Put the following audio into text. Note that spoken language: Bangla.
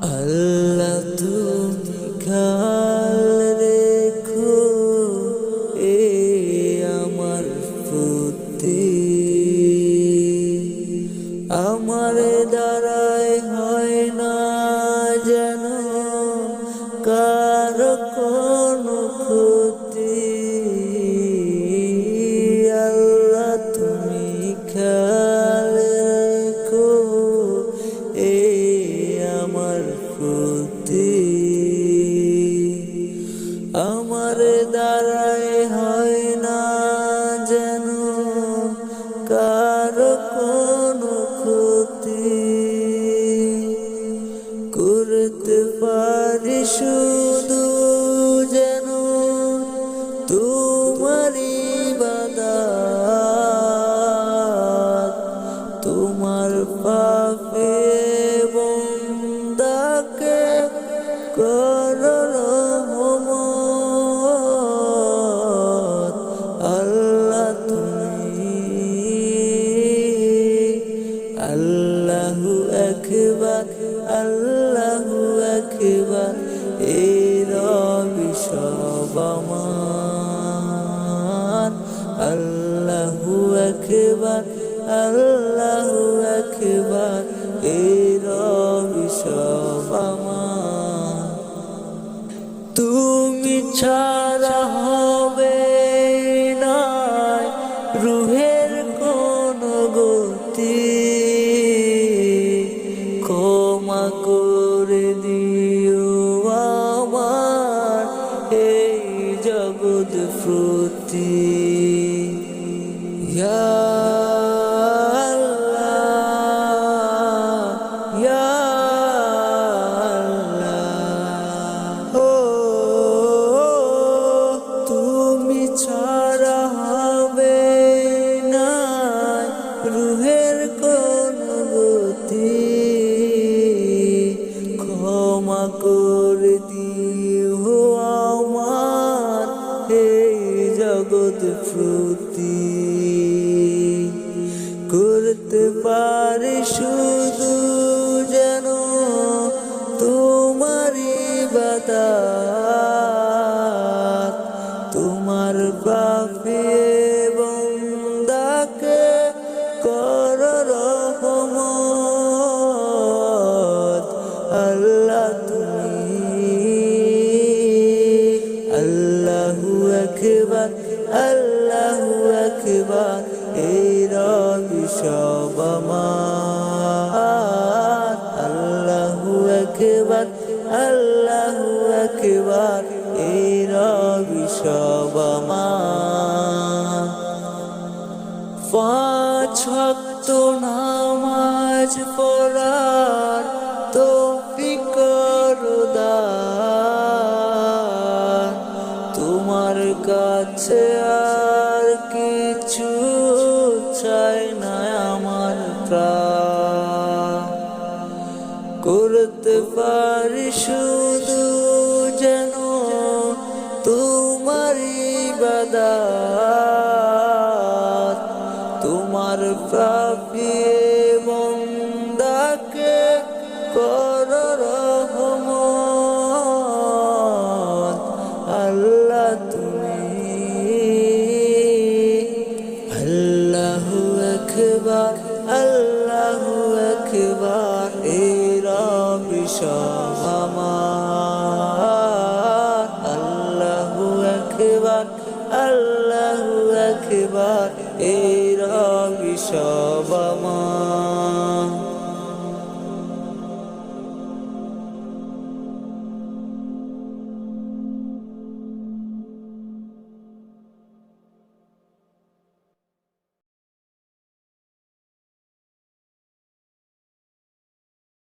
আল্লাহ তুমি কাল দেখো এ আমার প্রতি আমার দ্বারায় হয় না যেন কার তোমারই আকবার আল্লাহ আকবার এই রবি তুমি ছাড়া হবে না রুহের কোন গতি। ক্ষমা করে দিও আমার এই জগৎ প্রতি। ইয়া প্রতি করতে পারি শুধু যেন তোমারই বাদাত তোমার বাপে বন্দাকে কর আকবার এই রবি সব আমার। আল্লাহু একবার, আল্লাহু আকবার এই রবি সব আমার। পাঁচ ভক্ত নামাজ কিছু চাই না আমার প্রাণ। করতে পারি শুধু যেন তোমারই বাদাত। তোমার প্রাপিয়ে বন্দাকে কর আল্লাহু আকবার এই রবি সব আমার। আল্লাহু আকবার আল্লাহু আকবার এই রবি সব আমার।